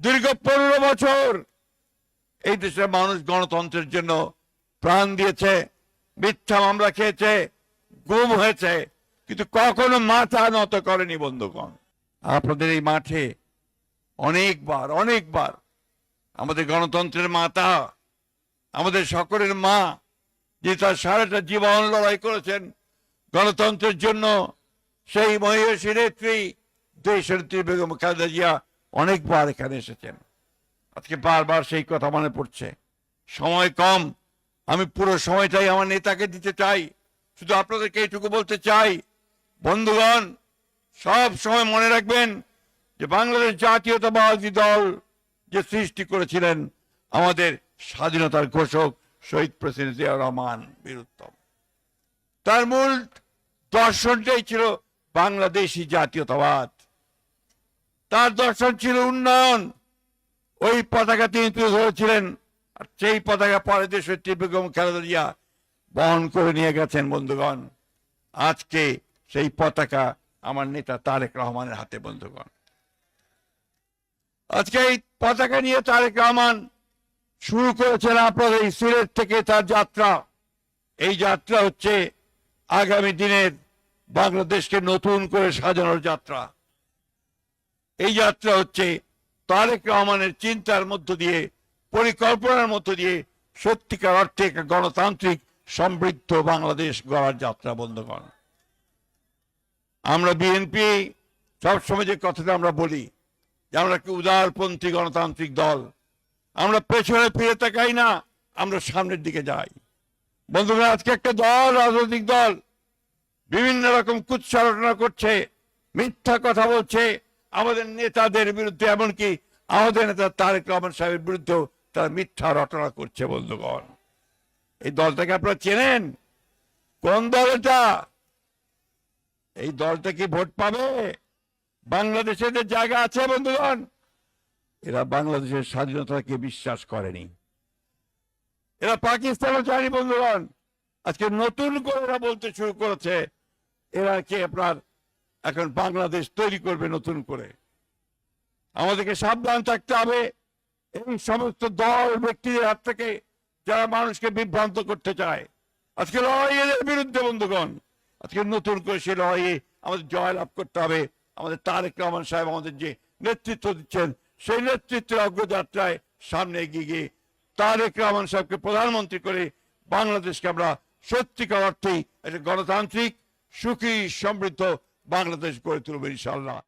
দীর্ঘ পনেরো বছর এই দেশের মানুষ গণতন্ত্রের জন্য প্রাণ দিয়েছে, মিথ্যা মামলা খেয়েছে, গুম হয়েছে, কিন্তু কখনো মাথা নত করেনি বন্ধুগণ। আপনাদের এই মাঠে অনেকবার অনেকবার আমাদের গণতন্ত্রের মাতা, আমাদের সকলের মা যে তার সারাটা জীবন লড়াই করেছেন, গণতন্ত্রের জন্য সেই মহিষী নেত্রী দেশনেত্রী বেগম খালেদা জিয়া অনেকবার এখানে এসেছেন। আজকে বারবার সেই কথা মনে পড়ছে। সময় কম। আমি পুরো সময়টাই আমার নেতাকে দিতে চাই। শুধু আপনাদেরকে এইটুকু বলতে চাই, বন্ধুগণ, সব সময় মনে রাখবেন যে বাংলাদেশ জাতীয়তাবাদী দল যে সৃষ্টি করেছিলেন, আমাদের স্বাধীনতার ঘোষক শহীদ প্রেসিডেন্ট জিয়াউর রহমান বীরুত্তম। তার মূল দর্শনটাই ছিল বাংলাদেশি জাতীয়তাবাদ। তার দর্শন ছিল উন্নয়ন। ওই পতাকা তিনি তুলে ধরেছিলেন, আর সেই পতাকা পরে দেশের বেগম খালেদা জিয়া বহন করে নিয়ে গেছেন বন্ধুগণ। আজকে সেই পতাকা আমার নেতা তারেক রহমানের হাতে, বন্ধুগণ। আজকে এই পতাকা নিয়ে তারেক রহমান শুরু করেছেন আপনাদের এই সিলেট থেকে তার যাত্রা। এই যাত্রা হচ্ছে আগামী দিনের বাংলাদেশকে নতুন করে সাজানোর যাত্রা। এই যাত্রা হচ্ছে তারেক রহমানের চিন্তার মধ্য দিয়ে, পরিকল্পনার মধ্য দিয়ে সত্যিকার অর্থে গণতান্ত্রিক সমৃদ্ধ বাংলাদেশ গড়ার যাত্রা বন্ধগণ আমরা বিএনপি সবসময় যে কথাটা আমরা বলি যে আমরা একটি উদারপন্থী গণতান্ত্রিক দল, আমরা পেছনে ফিরে তাকাই না, আমরা সামনের দিকে যাই। বন্ধুরা, আজকে একটা দল, রাজনৈতিক দল, বিভিন্ন রকম কুৎসারটনা করছে, মিথ্যা কথা বলছে আমাদের নেতাদের বিরুদ্ধে, এমনকি আমাদের নেতা তারেক রহমান সাহেবের বিরুদ্ধেও তারা মিথ্যা রটনা করছে, বন্ধুগণ। এই দলটাকে আপনারা চেনেন? কোন দল এটা এই দলটা কি ভোট পাবে? বাংলাদেশে যে জায়গা আছে, বন্ধুগণ? এরা বাংলাদেশের স্বাধীনতাকে বিশ্বাস করেনি। এরা পাকিস্তানও চায়নি, বন্ধুগণ। আজকে নতুন করে এরা বলতে শুরু করেছে, এরা কি আপনার এখন বাংলাদেশ তৈরি করবে নতুন করে। আমাদেরকে সাবধান থাকতে হবে। এই সমস্ত দল, ব্যক্তিদের হাত থেকে যারা মানুষকে বিভ্রান্ত করতে চায়, আজকে লড়াই এদের বিরুদ্ধে, বন্ধুগণ। আজকে নতুন করে সে লড়াইয়ে আমাদের জয়লাভ করতে হবে। আমাদের তারেক রহমান সাহেব আমাদের যে নেতৃত্ব দিচ্ছেন, সেই নেতৃত্বের অগ্রযাত্রায় সামনে এগিয়ে গিয়ে তারেক রহমান সাহেবকে প্রধানমন্ত্রী করে বাংলাদেশকে আমরা সত্যিকার অর্থেই একটা গণতান্ত্রিক, সুখী, সমৃদ্ধ বাংলাদেশ গড়ে তুলব ইনশাল্লাহ